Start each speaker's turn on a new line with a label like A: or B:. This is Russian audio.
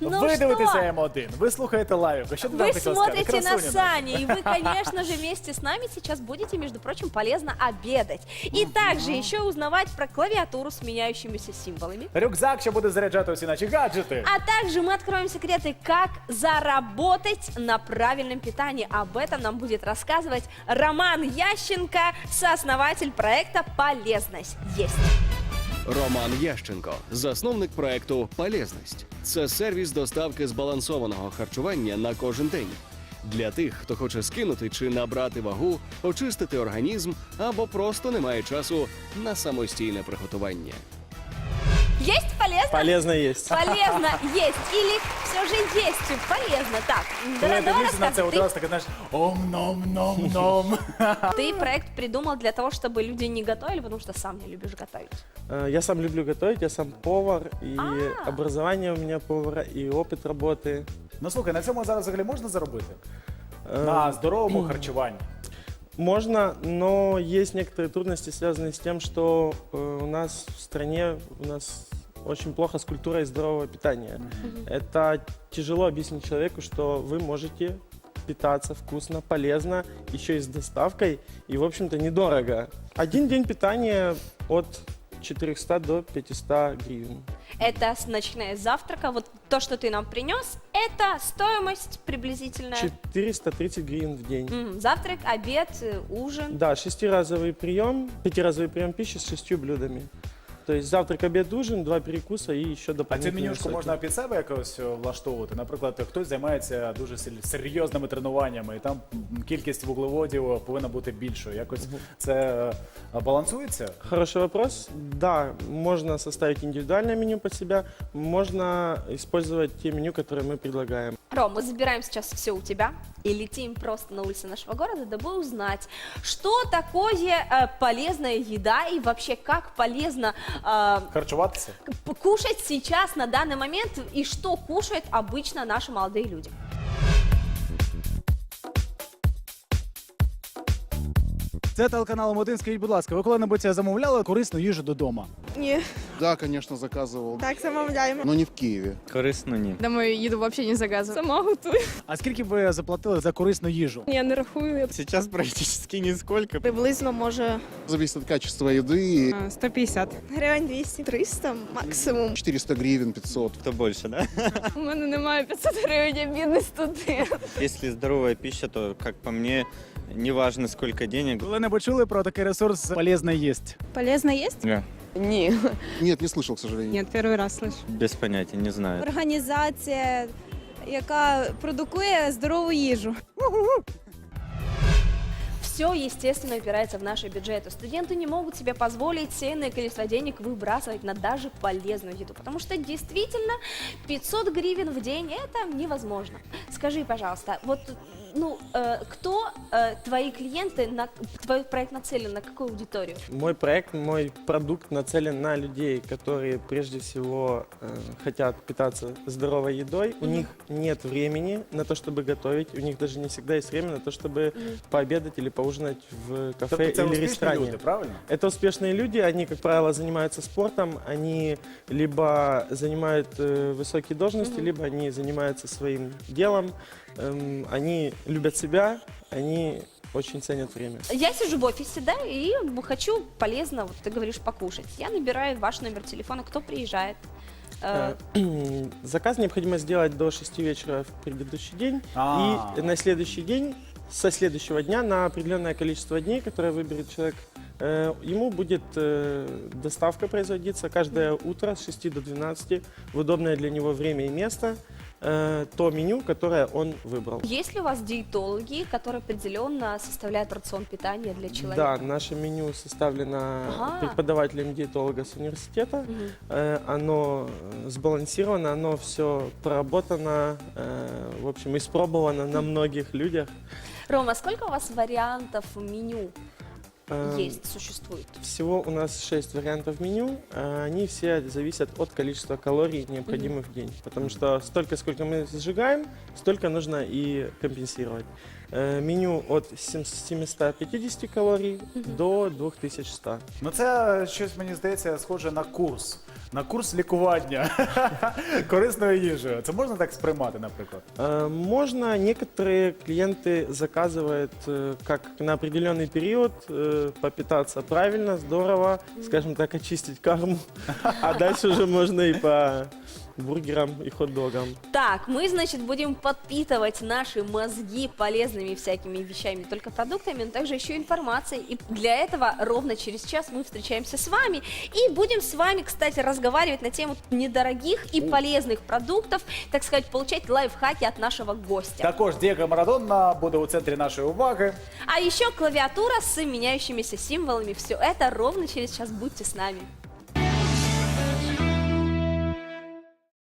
A: Ну
B: ви
A: що?
B: дивитеся М1, ви слухаєте лайвку. Що ти нам
A: Вы
B: хотіла сказати?
A: смотрите на
B: Красуня наша.
A: Саню, и вы, конечно же, вместе с нами сейчас будете, между прочим, полезно обедать. И также еще узнавать про клавиатуру с меняющимися символами.
B: Рюкзак, що буде заряджати усі наші гаджети.
A: А также мы откроем секреты, как заработать на правильном питании. Об этом нам будет рассказывать Роман Ященко, сооснователь проекта «Полезность есть».
C: Роман Ященко, засновник проекту Полезність. Це сервіс доставки збалансованого харчування на кожен день. Для тих, хто хоче скинути чи набрати вагу, очистити організм або просто не має часу на самостійне приготування.
A: Есть полезно?
D: Полезно есть.
A: Полезно есть или все же есть полезно? Так,
B: Коли я
A: давай, давай
B: дивлюся на це,
A: рассказывай. Ты
B: одразу таке, знаєш, ом-ном-ном-ном.
A: Ты проект придумал для того, чтобы люди не готовили, потому что сам не любишь готовить.
D: Э, Я сам люблю готовить, я сам повар, и
A: А.
D: образование у меня повара, и опыт работы.
B: Ну слухай, на цьому зараз взагалі можна заробити?
D: Э,
B: На здоровому харчуванні.
D: Можно, но есть некоторые трудности, связанные с тем, что э, у нас в стране у нас очень плохо с культурой здорового питания. Это тяжело объяснить человеку, что вы можете питаться вкусно, полезно, еще и с доставкой, и, в общем-то, недорого. Один день питания от 400 до 500 гривен.
A: Это с- начиная с завтрака. Вот то, что ты нам принес, это стоимость приблизительно.
D: 430 гривен в день.
A: М, Завтрак, обед, э, ужин.
D: Да, шестиразовый прием, пятиразовый прием пищи с шестью блюдами. То есть завтрак, обед, ужин, два перекуса и еще
B: А цю
D: дополнительные
B: менюшку
D: соки.
B: можна під себе якось е, влаштовувати. Наприклад, хтось займається дуже сер- серйозними тренуваннями, і там м, кількість вуглеводів повинна бути більшою. Якось це е, балансується?
D: Хороший вопрос. Да, можно составить индивидуальное меню под себя, можно использовать те меню, которые мы предлагаем.
A: Ром, мы забираем сейчас все у тебя и летим просто на улицы нашего города, дабы узнать, что такое э, полезная еда и вообще как полезно э,
B: Харчуватися?
A: кушать сейчас на данный момент и что кушают обычно наши молодые люди.
B: Це телеканал М1. Скажіть, будь ласка, ви коли-небудь замовляли корисну їжу додому?
E: Ні,
F: Да, конечно, заказывал.
E: так замовляємо.
F: Но не в Киеве.
G: Корисно ні.
E: Домой їду взагалі не заказую. Сама готую.
B: А скільки б ви заплатили за корисну їжу?
E: Я не рахую.
G: Сейчас практически нисколько.
E: Приблизно може
F: Зависит от качества еды.
G: 150.
E: гривень 200, 300 максимум.
F: 400 гривен, 500.
G: Кто больше, да?
E: У мене немає 500 гривень, я бідний студент.
G: Если здоровая пища, то, как по мне, неважно сколько денег.
B: Коли-небудь чули про такий ресурс полезно їсть?
E: Полезно є?
H: Ні,
F: Нет, не слышал, к сожалению.
H: ні, перший раз слышу.
G: Без понятия, не знаю.
E: Організація, яка продукує здорову їжу.
A: Все, естественно, упирается в наши бюджеты. Студенты не могут себе позволить сильное количество денег выбрасывать на даже полезную еду, потому что действительно 500 гривен в день это невозможно. Скажи, пожалуйста, вот ну э, кто э, твои клиенты, на твой проект нацелен на какую аудиторию?
D: Мой проект, мой продукт нацелен на людей, которые прежде всего э, хотят питаться здоровой едой. У них нет времени на то, чтобы готовить. У них даже не всегда есть время на то, чтобы пообедать или поужинать в кафе
B: це
D: или ресторане.
B: люди, правильно?
D: Это успешные люди, они, как правило, занимаются спортом, они либо занимают э, высокие должности, либо они занимаются своим делом, Эм, они любят себя, они очень ценят время.
A: Я сижу в офисе, да, и хочу полезно, вот ты говоришь, покушать. Я набираю ваш номер телефона, кто приезжает. Э,
D: Э, Заказ необходимо сделать до 6 вечера в предыдущий день,
B: А.
D: и на следующий день, со следующего дня, на определенное количество дней, которое выберет человек, э, ему будет э, доставка производиться каждое утро с 6 до 12 в удобное для него время и место, э, то меню, которое он выбрал.
A: Есть ли у вас диетологи, которые определенно составляют рацион питания для человека?
D: Да, наше меню составлено
A: Ага.
D: преподавателем диетолога с университета. Э, Оно э, сбалансировано, оно все проработано, э, в общем, испробовано на многих людях.
A: Рома, сколько у вас вариантов меню?
D: Эм,
A: есть, существует?
D: Всего у нас 6 вариантов меню. а Они все зависят от количества калорий, необходимых в день. Потому что столько, сколько мы сжигаем, столько нужно и компенсировать. Э, Меню от 7- 750 калорий до 2100.
B: Ну це щось мені здається схоже на курс. На курс лікування корисною їжею. Це можна так сприймати, наприклад?
D: Э, Можно, некоторые клиенты заказывают э, как на определенный период э, попитаться правильно, здорово, скажем так, очистить карму, а дальше уже можно и по бургерам и хот-догам.
A: Так, мы, значит, будем подпитывать наши мозги полезными всякими вещами, не только продуктами, но также еще информацией. И для этого ровно через час мы встречаемся с вами и будем с вами, кстати, разговаривать на тему недорогих и полезных продуктов, так сказать, получать лайфхаки от нашего гостя.
B: Також Дієго Марадонна буде у центрі нашої уваги.
A: А еще клавиатура с меняющимися символами. Все это ровно через час. Будьте с нами.